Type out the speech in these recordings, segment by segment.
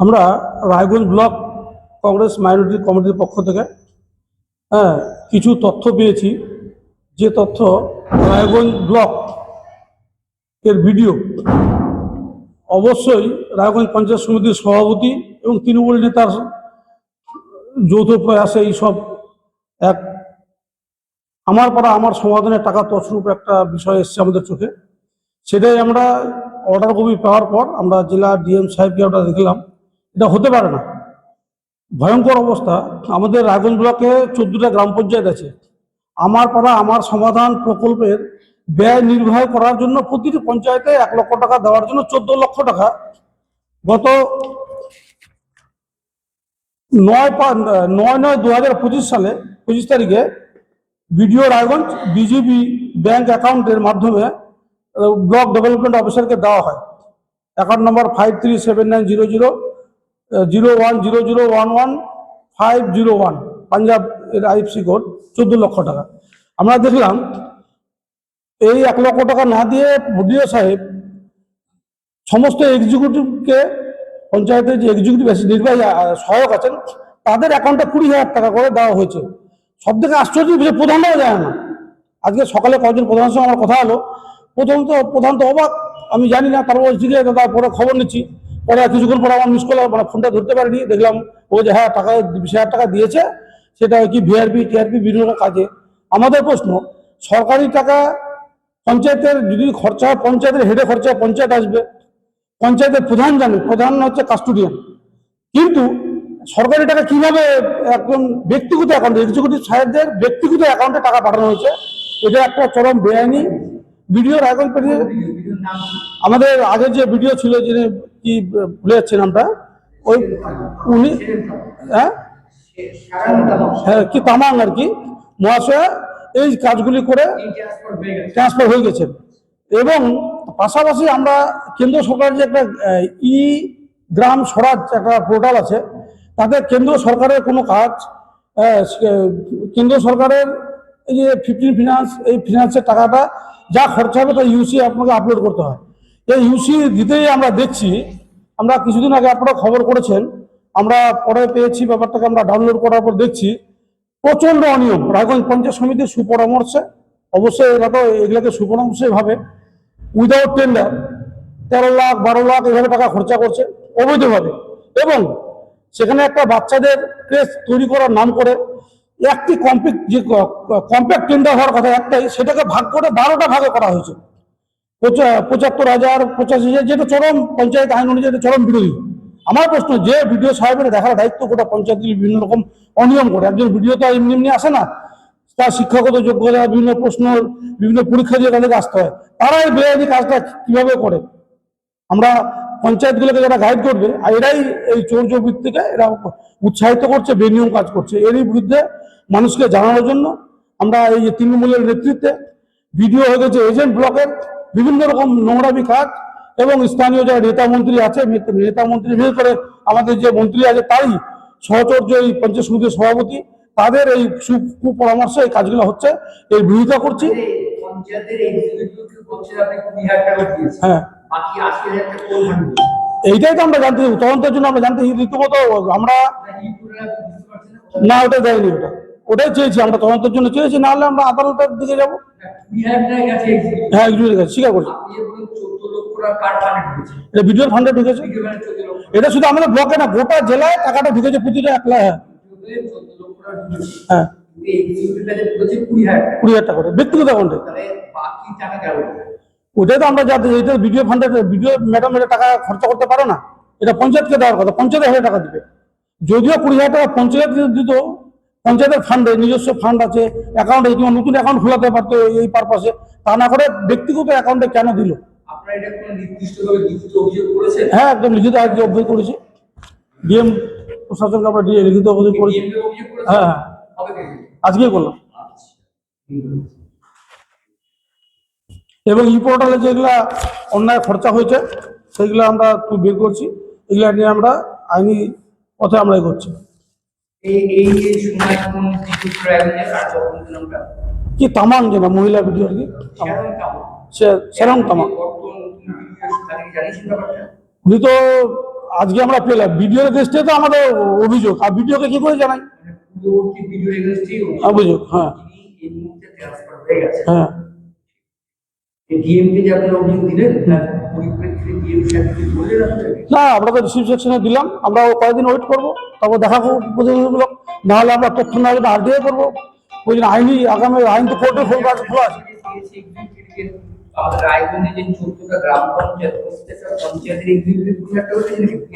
আমরা Raiganj block Congress minority কমিটির পক্ষ থেকে হ্যাঁ কিছু তথ্য পেয়েছি। যে তথ্য রায়গঞ্জ ব্লক এর ভিডিও, অবশ্যই রায়গঞ্জ পঞ্চায়েত সমিতির সভাপতি এবং তৃণমূল নেতার যৌথ প্রয়াসে এইসব এক আমার পাড়া আমার সমাধানের টাকা তছরূপ একটা বিষয় এসছে আমাদের চোখে। সেটাই আমরা অর্ডার কপি পাওয়ার পর আমরা জেলা ডিএম সাহেবকে আমরা দেখলাম। এটা হতে পারে না। ভয়ঙ্কর অবস্থা। আমাদের রায়গঞ্জ ব্লকে চোদ্দটা গ্রাম পঞ্চায়েত আছে। আমার পাড়া, আমার সমাধান প্রকল্পের ব্যয় নির্বাহ করার জন্য প্রতিটি পঞ্চায়েতে এক লক্ষ টাকা দেওয়ার জন্য চোদ্দ লক্ষ টাকা। গত নয় নয় নয় দু হাজার পঁচিশ সালে, পঁচিশ তারিখে বিডিও রায়গঞ্জ বিজিবি ব্যাংক অ্যাকাউন্টের মাধ্যমে ব্লক ডেভেলপমেন্ট অফিসারকে দেওয়া হয়। Account number five three seven nine zero zero zero one zero zero one one five zero one Punjab এর আইএফসি কোড, চোদ্দ লক্ষ টাকা। আমরা দেখলাম, এই এক লক্ষ টাকা না দিয়ে বিডিও সাহেব সমস্ত এক্সিকিউটিভকে পঞ্চায়েতের যে এক্সিকিউটিভ আছে, নির্বাহী সহায়ক আছেন, তাদের অ্যাকাউন্টে কুড়ি হাজার টাকা করে দেওয়া হয়েছে। সব থেকে আশ্চর্য বিষয়, প্রধানরাও যায় না। আজকে সকালে কয়েকজন প্রধানের সঙ্গে আমার কথা হলো। প্রথম তো, প্রধান তো অবাক, আমি জানি না, তারপর আছে তারপরে খবর নিচ্ছি। পরে কিছুক্ষণ পরে আমার মিস করলাম মানে ফোনটা ধরতে পারিনি। দেখলাম ও যে হ্যাঁ টাকা, বিশ হাজার টাকা দিয়েছে, সেটা কি ভিআরপি টিআরপি বিভিন্ন কাজে। আমাদের প্রশ্ন, সরকারি টাকা পঞ্চায়েতের যদি খরচা হয়, পঞ্চায়েতের হেডে খরচা পঞ্চায়েত আসবে। পঞ্চায়েতের প্রধান জানে, প্রধান হচ্ছে কাস্টোডিয়ান কিন্তু সরকারি টাকা কীভাবে একদম ব্যক্তিগত অ্যাকাউন্টে এক্সিকিউটিভ সাহেবদের ব্যক্তিগত অ্যাকাউন্টে টাকা পাঠানো হয়েছে, এটা একটা চরম বেআইনি ভিডিও এখন আমাদের আগে যে ভিডিও ছিল যিনি কি ভুলে যাচ্ছে নামটা, ওই উনি হ্যাঁ? হ্যাঁ কি তামাং আর কি? মহাশয়া, এই কাজগুলি করে ট্রান্সফার হয়ে গেছে। এবং পাশাপাশি আমরা কেন্দ্র সরকারের যে একটা ই গ্রাম স্বরাজ একটা পোর্টাল আছে, তাতে কেন্দ্র সরকারের কোনো কাজ কেন্দ্র সরকারের এই যে ফিফটিন ফিনান্স এই ফিনান্সের টাকাটা যা খরচা হবে তা ইউসি আপনাকে আপলোড করতে হয়। এই ইউসি দিতেই আমরা দেখছি, আমরা কিছুদিন আগে আপনারা খবর করেছেন, আমরা পরে পেয়েছি, ব্যাপারটাকে আমরা ডাউনলোড করার পর দেখছি প্রচণ্ড অনিয়ম, রায়গঞ্জ পঞ্চায়েত সমিতির সুপরামর্শে, অবশ্যই এরা তো এগুলোকে সুপরামর্শে ভাবে উইদাউট টেন্ডার তেরো লাখ, বারো লাখ এভাবে টাকা খরচা করছে, অবৈধভাবে। এবং সেখানে একটা বাচ্চাদের কেস তৈরি করার নাম করে একটি কম্পিক যে কম্প্যাক্ট টেন্ডার হওয়ার কথা একটাই, সেটাকে ভাগ করে বারোটা ভাগে করা হয়েছে। পঁচাত্তর হাজার, পঁচাশি হাজার, যেটা চরম পঞ্চায়েত আইন অনুযায়ী চরম বিরোধী। আমার প্রশ্ন, যে ভিডিও সাহেবের দেখার দায়িত্ব গোটা পঞ্চায়েতগুলি বিভিন্ন রকম অনিয়ম করে, একজন ভিডিও তো এমনি এমনি আসে না। তার শিক্ষাগত যোগ্যতা, বিভিন্ন প্রশ্ন, বিভিন্ন পরীক্ষা দিয়ে তাদেরকে আসতে হয়। তারা এই বেআইনি কাজটা কীভাবে করে? আমরা পঞ্চায়েতগুলোকে যারা গাইড করবে, এরাই এই চোর বৃত্তিকে এরা উৎসাহিত করছে, বেনিয়ম কাজ করছে। এরই বিরুদ্ধে মানুষকে জানানোর জন্য আমরা এই যে তৃণমূলের নেতৃত্বে ভিডিও হয়ে গেছে এজেন্ট ব্লকের বিভিন্ন রকম নোংরামি কাজ এবং স্থানীয় যারা নেতা মন্ত্রী আছে নেতা- নেতা মন্ত্রী বিশেষ করে আমাদের যে মন্ত্রী আছে তারই সহচর্য এই পঞ্চায়েত সমিতির সভাপতি তাদের এই সু- কুপরামর্শে এই কাজগুলো হচ্ছে এই বিরোধিতা করছি। হ্যাঁ। এইটাই তো আমরা জানতে তদন্তের জন্য আমরা জানতে চাই, রীতিমতো আমরা না। না ওটা দেয়নি ওটা। ওটাই চেয়েছি, আমরা তদন্তের জন্য চেয়েছি না হলে আমরা আদালতের দিকে যাব। হ্যাঁ একজনের কাছে এটা ফান্ডে এটা শুধু আমাদের না জেলায় টাকাটা হ্যাঁ। হ্যাঁ। কুড়ি হাজার টাকা করে তো আমরা যাতে এটা ভিডিও ফান্ডে টাকা খরচা করতে পারে না। এটা পঞ্চায়েতকে দেওয়ার কথা, পঞ্চায়েত হাজার টাকা দিবে। যদিও কুড়ি হাজার টাকা পঞ্চায়েত দিত পঞ্চায়েতের ফান্ডে নিজস্ব ফান্ড আছে অ্যাকাউন্টে কিংবা নতুন অ্যাকাউন্ট খোলাতে পারতো এই পারপাসে তা না করে ব্যক্তিগত অ্যাকাউন্টে কেন দিল? হ্যাঁ একদম লিখিত আজকে অভিযোগ করেছি। ডিএম প্রশাসনকে আমরা লিখিত অভিযোগ করেছি। হ্যাঁ হ্যাঁ। আজকেই করলাম। এবং ই পোর্টালে যেগুলা অন্যায় খরচা হয়েছে সেগুলো আমরা বের করছি। এগুলা নিয়ে আমরা আইনি পথে আমরা এগোচ্ছি। এই এই যে সময় কোন বিদ্যুৎ প্রয়োজনে কার তখন নামটা? কি তামাং যেটা মহিলা ভিডিও আর কি তামাং। সেরকম কেমন সে সেরম তামাং। উনি তো আজকে আমরা পেলাম। তো আমাদের অভিযোগ। আর ভিডিওকে কি করে জানাই? মানে অভিযোগ। হ্যাঁ। হয়ে। গেছে হ্যাঁ ডিএম কে যে আপনারা অভিযোগ দিলেন তার পরিপ্রেক্ষিতে ডিএম সাহেবকে বললেন না আমরা তো রিসিভ সেকশনে দিলাম আমরা কয়েকদিন ওয়েট করব তারপর দেখা করব প্রতিনিধিমূলক নাহলে আমরা তথ্য না জন্য আরটিআই করব। ওই জন্য আইনি আগামী আইন তো কোর্টে খোলা আছে। খোলা আছে?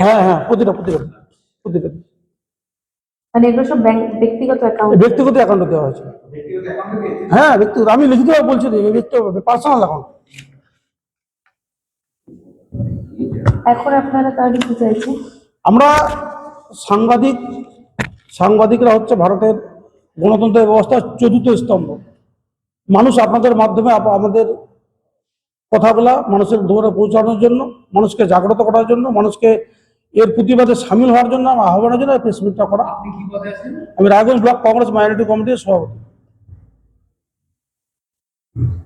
হ্যাঁ হ্যাঁ প্রতিটা প্রতিটা প্রতিটা। মানে এগুলো সব ব্যাংক ব্যক্তিগত অ্যাকাউন্ট ব্যক্তিগত অ্যাকাউন্টে দেওয়া হয়েছে। হ্যাঁ ব্যক্তিগত আমি লিখিতভাবে বলছি পার্সোনাল অ্যাকাউন্ট এখন আপনারা তাহলে কি চাইছেন? আমরা সাংবাদিক সাংবাদিকরা হচ্ছে ভারতের গণতন্ত্র ব্যবস্থার চতুর্থ স্তম্ভ। মানুষ আপনাদের মাধ্যমে আমাদের কথাগুলা মানুষের দৌড়ে পৌঁছানোর জন্য মানুষকে জাগ্রত করার জন্য মানুষকে এর প্রতিবাদে সামিল হওয়ার জন্য আহ্বানের জন্য প্রেস মিটটা করা। আমি রায়গঞ্জ ব্লক কংগ্রেস মাইনরিটি কমিটির সভাপতি। Mm-hmm.